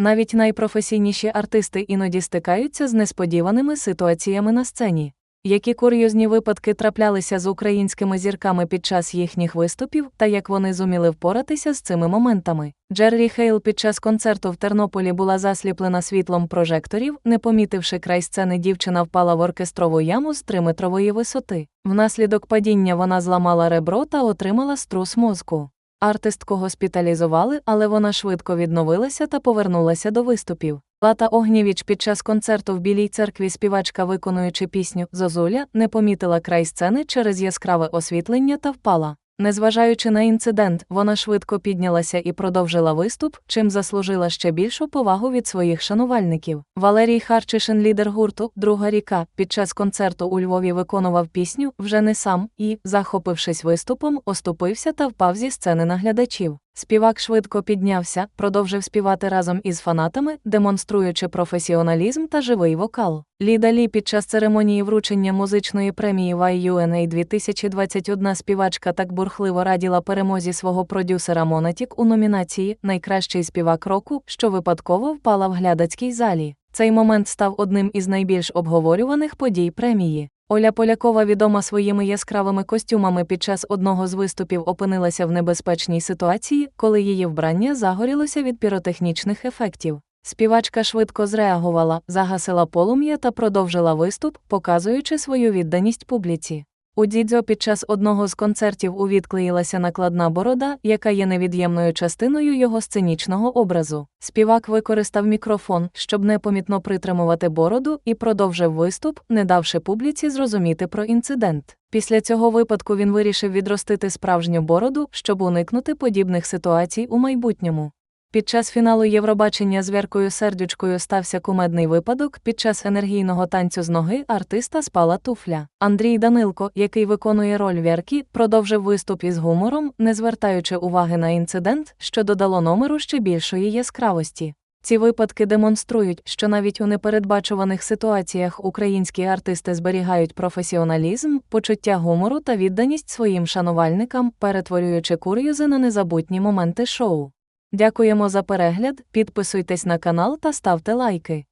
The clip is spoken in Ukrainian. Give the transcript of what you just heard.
Навіть найпрофесійніші артисти іноді стикаються з несподіваними ситуаціями на сцені. Які курйозні випадки траплялися з українськими зірками під час їхніх виступів та як вони зуміли впоратися з цими моментами? Джеррі Хейл під час концерту в Тернополі була засліплена світлом прожекторів, не помітивши край сцени, дівчина впала в оркестрову яму з триметрової висоти. Внаслідок падіння вона зламала ребро та отримала струс мозку. Артистку госпіталізували, але вона швидко відновилася та повернулася до виступів. Лата Огнєвіч під час концерту в Білій церкві співачка, виконуючи пісню Зозуля, не помітила край сцени через яскраве освітлення та впала. Незважаючи на інцидент, вона швидко піднялася і продовжила виступ, чим заслужила ще більшу повагу від своїх шанувальників. Валерій Харчишин, лідер гурту, друга ріка, під час концерту у Львові виконував пісню вже не сам і, захопившись виступом, оступився та впав зі сцени на глядачів. Співак швидко піднявся, продовжив співати разом із фанатами, демонструючи професіоналізм та живий вокал. Ліда Лі під час церемонії вручення музичної премії YUNA 2021 співачка так бурхливо раділа перемозі свого продюсера Монатік у номінації Найкращий співак року, що випадково впала в глядацькій залі. Цей момент став одним із найбільш обговорюваних подій премії. Оля Полякова, відома своїми яскравими костюмами під час одного з виступів, опинилася в небезпечній ситуації, коли її вбрання загорілося від піротехнічних ефектів. Співачка швидко зреагувала, загасила полум'я та продовжила виступ, показуючи свою відданість публіці. У Дідзьо під час одного з концертів увідклеїлася накладна борода, яка є невід'ємною частиною його сценічного образу. Співак використав мікрофон, щоб непомітно притримувати бороду, і продовжив виступ, не давши публіці зрозуміти про інцидент. Після цього випадку він вирішив відростити справжню бороду, щоб уникнути подібних ситуацій у майбутньому. Під час фіналу Євробачення з Віркою Сердючкою стався кумедний випадок. Під час енергійного танцю з ноги артиста спала туфля. Андрій Данилко, який виконує роль Вірки, продовжив виступ із гумором, не звертаючи уваги на інцидент, що додало номеру ще більшої яскравості. Ці випадки демонструють, що навіть у непередбачуваних ситуаціях українські артисти зберігають професіоналізм, почуття гумору та відданість своїм шанувальникам, перетворюючи кур'юзи на незабутні моменти шоу. Дякуємо за перегляд, підписуйтесь на канал та ставте лайки.